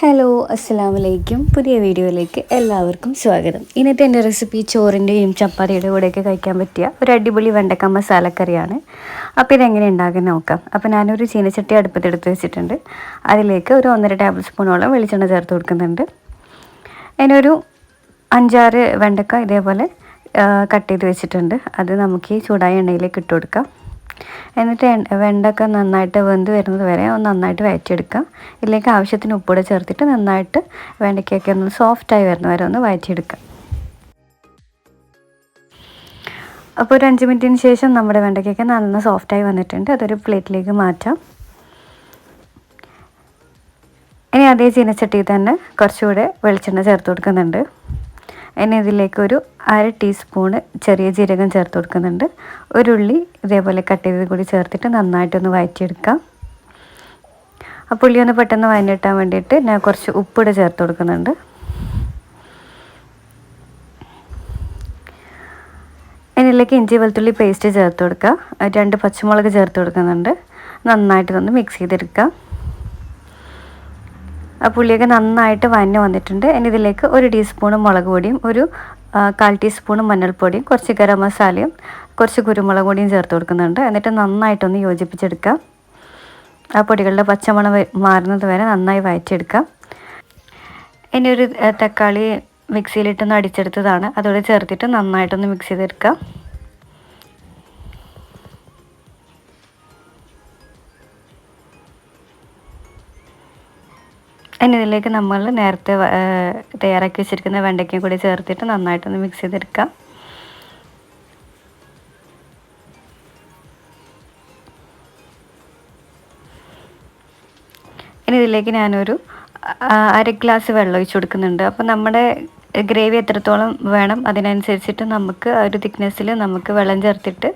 Hello അസ്സാം വലൈക്കും പുതിയ വീഡിയോയിലേക്ക് എല്ലാവർക്കും സ്വാഗതം. ഇന്നത്തെ എന്റെ റെസിപ്പി ചോറിന്റെയും ചപ്പാത്തിയുടെ കൂടെയൊക്കെ കഴിക്കാൻ പറ്റിയ ഒരു അടിപൊളി വെണ്ടക്ക മസാലക്കറിയാണ്. അപ്പോൾ ഇതെങ്ങനെ ഉണ്ടാക്കാൻ നോക്കാം. അപ്പോൾ ഞാനൊരു ചീനച്ചട്ടി അടുപ്പത്തെടുത്ത് വെച്ചിട്ടുണ്ട്. അതിലേക്ക് ഒരു ഒന്നര ടേബിൾ സ്പൂണോളം വെളിച്ചെണ്ണ ചേർത്ത് കൊടുക്കുന്നുണ്ട്. അതിനൊരു അഞ്ചാറ് വെണ്ടക്ക ഇതേപോലെ കട്ട് ചെയ്ത് വെച്ചിട്ടുണ്ട്. അത് നമുക്ക് ഈ ചൂടായ എണ്ണയിലേക്ക് ഇട്ട് കൊടുക്കാം. എന്നിട്ട് വെണ്ടൊക്കെ നന്നായിട്ട് വെന്ത് വരുന്നത് വരെ ഒന്ന് നന്നായിട്ട് വയറ്റിയെടുക്കുക ഇല്ലെങ്കിൽ ആവശ്യത്തിന് ഉപ്പൂടെ ചേർത്തിട്ട് നന്നായിട്ട് വെണ്ടയ്ക്കൊക്കെ ഒന്ന് സോഫ്റ്റായി വരുന്ന വരെ ഒന്ന് വയറ്റിയെടുക്കുക അപ്പോൾ ഒരു അഞ്ച് മിനിറ്റിന് ശേഷം നമ്മുടെ വെണ്ടയ്ക്കൊക്കെ നന്ന സോഫ്റ്റായി വന്നിട്ടുണ്ട്. അതൊരു പ്ലേറ്റിലേക്ക് മാറ്റാം. ഇനി അതേ ചീനച്ചട്ടിയിൽ തന്നെ കുറച്ചുകൂടെ വെളിച്ചെണ്ണ ചേർത്ത് കൊടുക്കുന്നുണ്ട്. ഇനി ഇതിലേക്ക് ഒരു അര ടീസ്പൂണ് ചെറിയ ജീരകം ചേർത്ത് കൊടുക്കുന്നുണ്ട്. ഒരു ഉള്ളി ഇതേപോലെ കട്ട് ചെയ്ത് കൂടി ചേർത്തിട്ട് നന്നായിട്ടൊന്ന് വഴറ്റിയെടുക്കാം ആ പുള്ളി ഒന്ന് പെട്ടെന്ന് വഴഞ്ഞിട്ടാൻ വേണ്ടിയിട്ട് ഞാൻ കുറച്ച് ഉപ്പിടെ ചേർത്ത് കൊടുക്കുന്നുണ്ട്. ഇതിലേക്ക് ഇഞ്ചി വെളുത്തുള്ളി പേസ്റ്റ് ചേർത്ത് കൊടുക്കുക രണ്ട് പച്ചമുളക് ചേർത്ത് കൊടുക്കുന്നുണ്ട്. നന്നായിട്ടൊന്ന് മിക്സ് ചെയ്തെടുക്കാം. പുളിയൊക്കെ നന്നായിട്ട് വന്നു വന്നിട്ടുണ്ട്. ഇനി ഇതിലേക്ക് ഒരു ടീസ്പൂണ് മുളക് പൊടിയും ഒരു കാൽ ടീസ്പൂണ് മഞ്ഞൾപ്പൊടിയും കുറച്ച് ഗരം മസാലയും കുറച്ച് കുരുമുളക് പൊടിയും ചേർത്ത് കൊടുക്കുന്നുണ്ട്. എന്നിട്ട് നന്നായിട്ടൊന്ന് യോജിപ്പിച്ചെടുക്കാം. ആ പൊടികളുടെ പച്ചമണം മാറുന്നത് വരെ നന്നായി വയറ്റിയെടുക്കാം ഇനി ഒരു തക്കാളി മിക്സിയിലിട്ടൊന്ന് അടിച്ചെടുത്തതാണ്. അതോടെ ചേർത്തിട്ട് നന്നായിട്ടൊന്ന് മിക്സ് ചെയ്തെടുക്കാം. ഇനി ഇതിലേക്ക് നമ്മൾ നേരത്തെ തയ്യാറാക്കി വെച്ചിരിക്കുന്ന വെണ്ടയ്ക്കയും കൂടി ചേർത്തിട്ട് നന്നായിട്ടൊന്ന് മിക്സ് ചെയ്തെടുക്കാം. ഇനി ഇതിലേക്ക് ഞാനൊരു അര ഗ്ലാസ് വെള്ളം ഒഴിച്ചു കൊടുക്കുന്നുണ്ട്. അപ്പോൾ നമ്മുടെ ഗ്രേവി എത്രത്തോളം വേണം അതിനനുസരിച്ചിട്ട് നമുക്ക് ആ ഒരു തിക്നെസ്സിൽ നമുക്ക് വെള്ളം ചേർത്തിട്ട്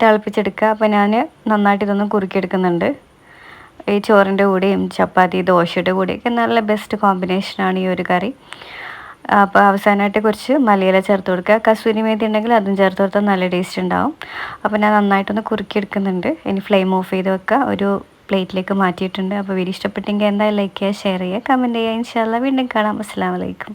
തിളപ്പിച്ചെടുക്കുക. അപ്പോൾ ഞാൻ നന്നായിട്ട് ഇതൊന്ന് കുറുക്കിയെടുക്കുന്നുണ്ട്. ഈ ചോറിന്റെ കൂടെയും ചപ്പാത്തി ദോശയുടെ കൂടെയൊക്കെ നല്ല ബെസ്റ്റ് കോമ്പിനേഷനാണ് ഈ ഒരു കറി. അപ്പോൾ അവസാനമായിട്ട് കുറച്ച് മലയില ചേർത്ത് കൊടുക്കുക. കസൂരി മേതി ഉണ്ടെങ്കിൽ അതും ചേർത്ത് കൊടുത്താൽ നല്ല ടേസ്റ്റ് ഉണ്ടാവും. അപ്പോൾ ഞാൻ നന്നായിട്ടൊന്ന് കുറുക്കിയെടുക്കുന്നുണ്ട്. ഇനി ഫ്ലെയിം ഓഫ് ചെയ്ത് വെക്കുക. ഒരു പ്ലേറ്റിലേക്ക് മാറ്റിയിട്ടുണ്ട്. അപ്പോൾ വീഡിയോ ഇഷ്ടപ്പെട്ടെങ്കിൽ എന്തായാലും ലൈക്ക് ചെയ്യുക ഷെയർ ചെയ്യുക കമന്റ് ചെയ്യുക. ഇൻഷാല്ല വീണ്ടും കാണാം. അസ്സാം വലൈക്കും